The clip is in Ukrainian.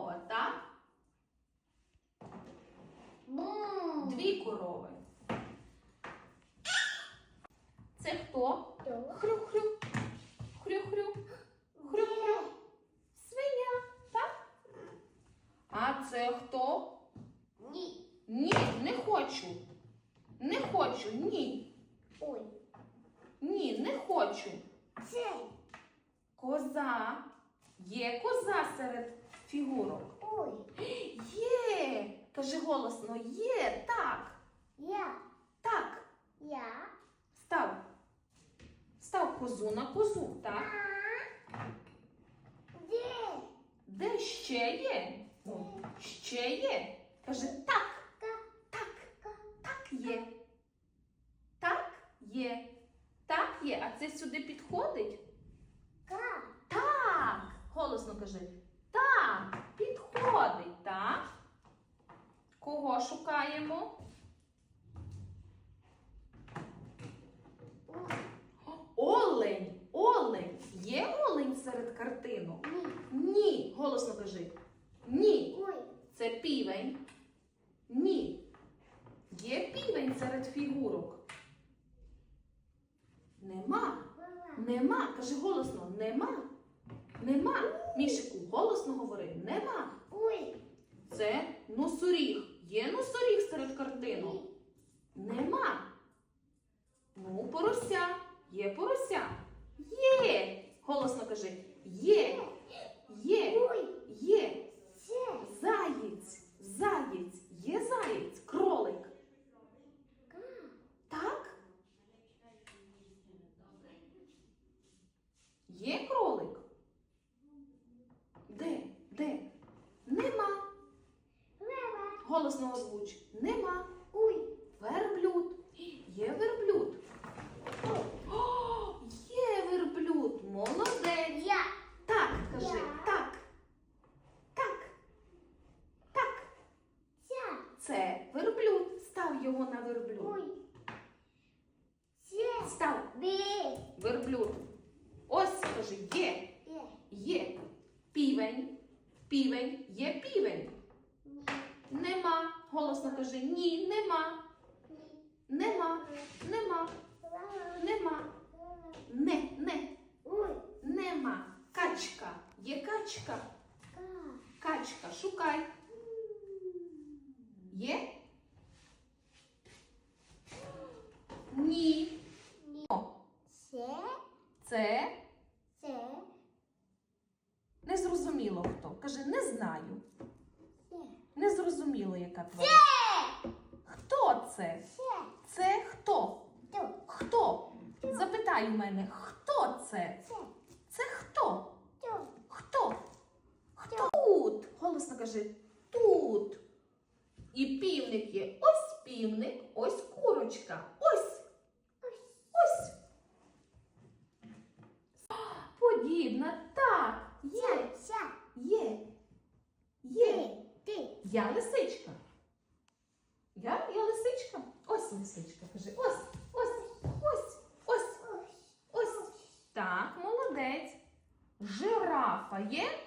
корова та дві корови. Це хто? Хрю-хрю. Хрю-хрю. Хрю-хрю. Свиня, так? А це хто? Ні. Ні, не хочу. Не хочу, ні. Ой. Ні, не хочу. Це. Коза. Є коза серед фігурок. Ой. Є. Кажи голосно, є, так. Я. Так. Я. Став. Став козу на козу, так? А. Де. Де ще є? Ще є. Каже, так, так, так є. Так є. Так є. А це сюди підходить? Ка. Так. Голосно кажи. Так, підходить, так? Шукаємо? Олень. Олень. Є олень серед картинок? Ні. Ні. Голосно кажи. Ні. Ой. Це півень. Ні. Є півень серед фігурок. Нема. Нема. Кажи голосно. Нема. Нема. Мішику, голосно говори. Нема. Ой. Це носоріг. Є носоріг серед картинок. Нема. Ну, порося. Є порося. Є. Голосно кажи. Є. Є. Ой. Є. Це. Заєць. Заєць. Є заєць. Кролик. Ка. Так? Є кролик? Де? Де? Нема. Мама. Голосно озвуч. Нема. Ой. Верблюд. Є верблюд. О, є верблюд. Молодець. Я. Так, кажи. Я. Так. Так. Так. Ця. Це верблюд. Став його на верблюд. Ой. Це. Став Бі. верблюд. Ось, кажи, є. Є. Є. Півень. Півень. Є півень. Нема. Голосно кажи. Ні, нема. Нема. Нема. Нема. Не, не. Нема. Качка. Є качка. Качка. Шукай. Є? Ні. Це. Це Це. незрозуміло хто. Каже, не знаю. Це. Незрозуміло, яка твоя. Хто це? Це. Це хто? То. Хто? Запитай у мене, хто це? Це. Це хто? То. Хто? Хто? Тут. Голосно кажи, тут. І півник є. Ось півник, ось курочка. Ось. Ось. Подібна. Так. Є. Ця. Ця. Є. Є. Ти. Ти. Я лисичка. Я, я лисичка. Ось лисичка. Кажи. Ось, ось, ось, ось, Ось. Так, молодець. Жирафа є?